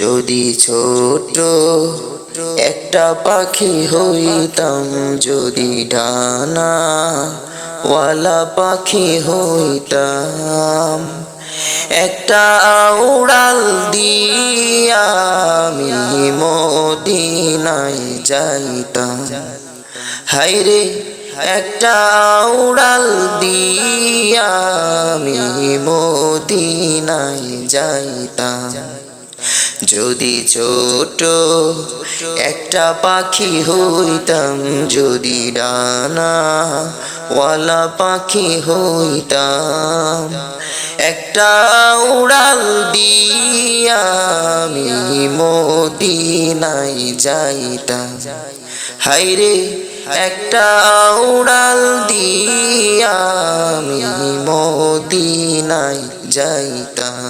যদি ছোট একটা পাখি হইতাম, যদি ডানা ওয়ালা পাখি হইতাম, একটা উড়াল দিয়া আমি মদিনায় যাইতাম। হাইরে একটা উড়াল দিয়া আমি মদিনায় যাইতাম। যদি ছোট, একটা পাখি হইতাম যদি ডানা ওয়ালা পাখি হইতাম। একটা উড়াল দিয়া আমি মদিনায় যাইতাম। হাইরে একটা উড়াল দিয়া আমি মদিনায় যাইতাম।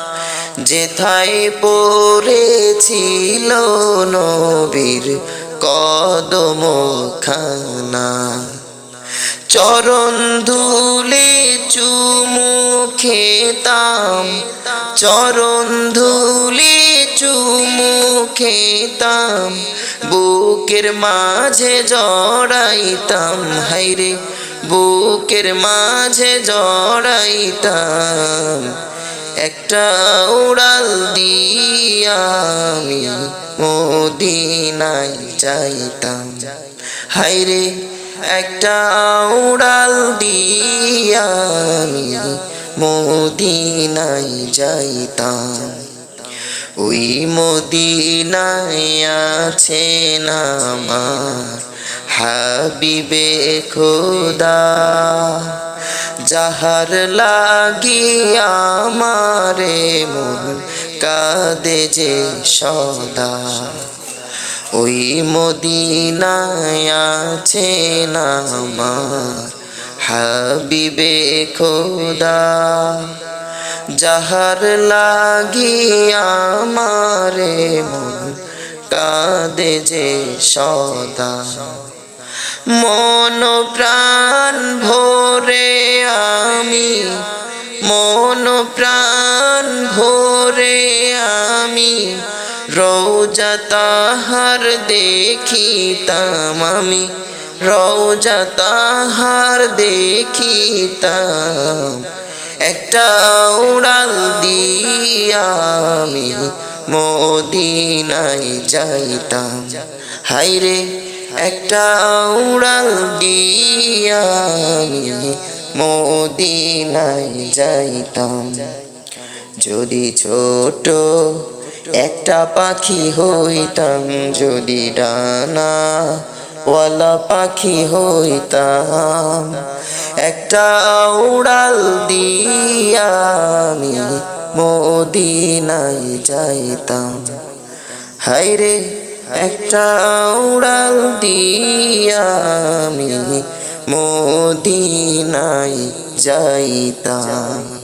যেথায় পড়েছিল নবীর কদম খানা চরণ ধুলে চুমু খেতাম, চরণ ধুলে চুমু খেতাম, বুকের মাঝে জড়াইতাম হাইরে বুকের মাঝে জড়াইতাম। একটা উড়াল দিয়া আমি মদিনায় যাইতাম। হাইরে একটা উড়াল দিয়া আমি যাইতাম। ওই মদিনায় আছে আমার হাবিবে খোদা। যাহার লাগি আমারে মন কাঁদে যে সদা। ওই মদিনায় আছে আমার হাবিবে খোদা। যাহার লাগি আমারে মন কাঁদে যে সদা। মন প্রাণ ভরে আমি, মন প্রাণ ভরে আমি। রৌজা তাহার দেখিতাম আমি রৌজা তাহার দেখিতাম। একটা উড়াল দিয়া আমি মদিনায় যাইতাম। হাইরে একটা উড়াল দিয়া আমি মদিনায় যাইতাম। যদি ছোট একটা পাখি হইতাম, যদি ডানা ওয়ালা পাখি হইতাম, একটা উড়াল দিয়া আমি মদিনায় যাইতাম। হাইরে একটা উড়াল দিয়া আমি মদিনায় যাইতাম।